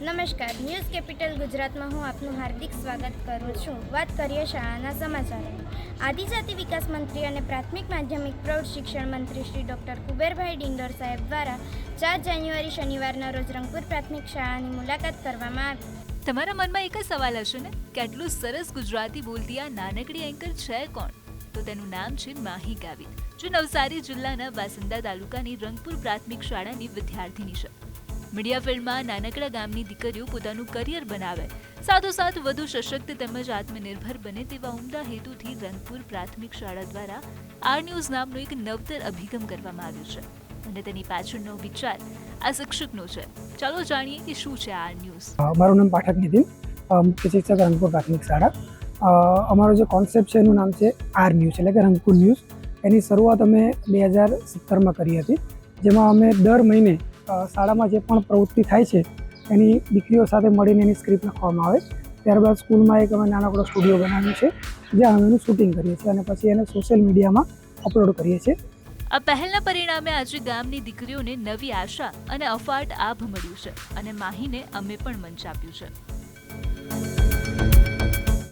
નમસ્કાર, news capital ગુજરાતમાં હું આપનું હાર્દિક સ્વાગત કરું છું. વાત કરીએ શાળાના સમાચારો. આદિજાતિ વિકાસ મંત્રી અને પ્રાથમિક માધ્યમિક પ્રૌઢ શિક્ષણ મંત્રી શ્રી ડૉક્ટર કુબેરભાઈ ડિંડોર સાહેબ દ્વારા ચાર જાન્યુઆરી શનિવારના રોજ રંગપુર પ્રાથમિક શાળાની મુલાકાત કરવામાં આવી. તમારા મનમાં એક જ સવાલ હશે ને? કે આટલું સરસ ગુજરાતી બોલતી આ નાનકડી એન્કર છે કોણ? તો તેનું નામ છે માહી ગાવિત, જે નવસારી જિલ્લાના વાસંદા તાલુકાની રંગપુર પ્રાથમિક શાળાની વિદ્યાર્થીની છે. મીડિયા ફિલ્ડમાં નાનકડા ગામની દીકરીઓ પોતાનું કરિયર બનાવે. સાથોસાથ વધુ સશક્ત તેમજ આત્મનિર્ભર બને તેવા ઉમદા હેતુથી રંગપુર પ્રાથમિક શાળા દ્વારા આર ન્યૂઝ નામનો એક નવતર અભિગમ કરવામાં આવ્યો છે. અને તેની પાછળનો વિચાર આ શિક્ષકનો છે. ચાલો જાણીએ કે શું છે આર ન્યૂઝ? મારું નામ પાઠક નીતિન શિક્ષક રંગપુર પ્રાથમિક શાળા. અમારો જે કોન્સેપ્ટ છે એનું નામ છે આર ન્યૂઝ, એટલે કે રંગપુર ન્યૂઝ. એની શરૂઆત અમે બે હજાર સત્તરમાં કરી હતી, જેમાં અમે દર મહિને શાળામાં જે પણ પ્રવૃત્તિ થાય છે, એની દીકરીઓ સાથે મળીને એની સ્ક્રિપ્ટ લખવામાં આવે. ત્યારબાદ સ્કૂલમાં એક અમે નાનકડો સ્ટુડિયો બનાવ્યો છે, જ્યાં અમે એનું શૂટિંગ કરીએ છીએ અને પછી એને સોશિયલ મીડિયામાં અપલોડ કરીએ છીએ. આ પહેલના પરિણામે આજે ગામની દીકરીઓને નવી આશા અને અફાટ આભ મળ્યું છે અને માહીને અમે પણ મંચ આપ્યું છે.